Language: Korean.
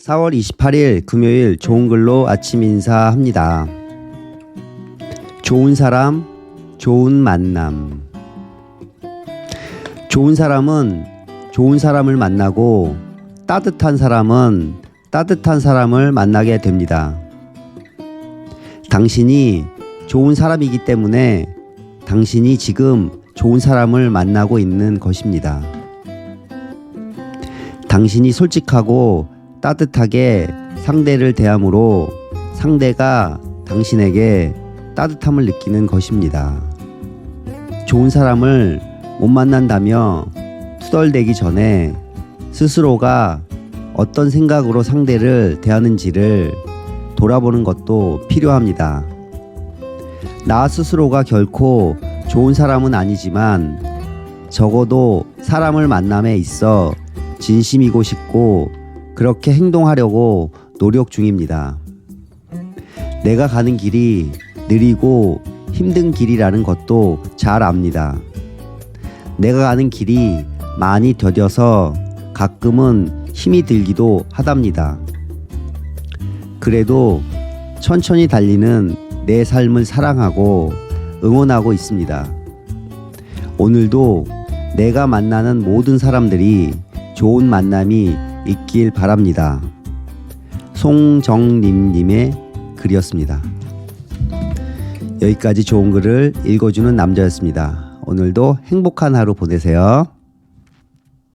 4월 28일 금요일 좋은 글로 아침 인사합니다. 좋은 사람, 좋은 만남. 좋은 사람은 좋은 사람을 만나고 따뜻한 사람은 따뜻한 사람을 만나게 됩니다. 당신이 좋은 사람이기 때문에 당신이 지금 좋은 사람을 만나고 있는 것입니다. 당신이 솔직하고 따뜻하게 상대를 대함으로 상대가 당신에게 따뜻함을 느끼는 것입니다. 좋은 사람을 못 만난다며 투덜대기 전에 스스로가 어떤 생각으로 상대를 대하는지를 돌아보는 것도 필요합니다. 나 스스로가 결코 좋은 사람은 아니지만 적어도 사람을 만남에 있어 진심이고 싶고 그렇게 행동하려고 노력 중입니다. 내가 가는 길이 느리고 힘든 길이라는 것도 잘 압니다. 내가 가는 길이 많이 더뎌서 가끔은 힘이 들기도 하답니다. 그래도 천천히 달리는 내 삶을 사랑하고 응원하고 있습니다. 오늘도 내가 만나는 모든 사람들이 좋은 만남이 있길 바랍니다. 송정림님의 글이었습니다. 여기까지 좋은 글을 읽어주는 남자였습니다. 오늘도 행복한 하루 보내세요.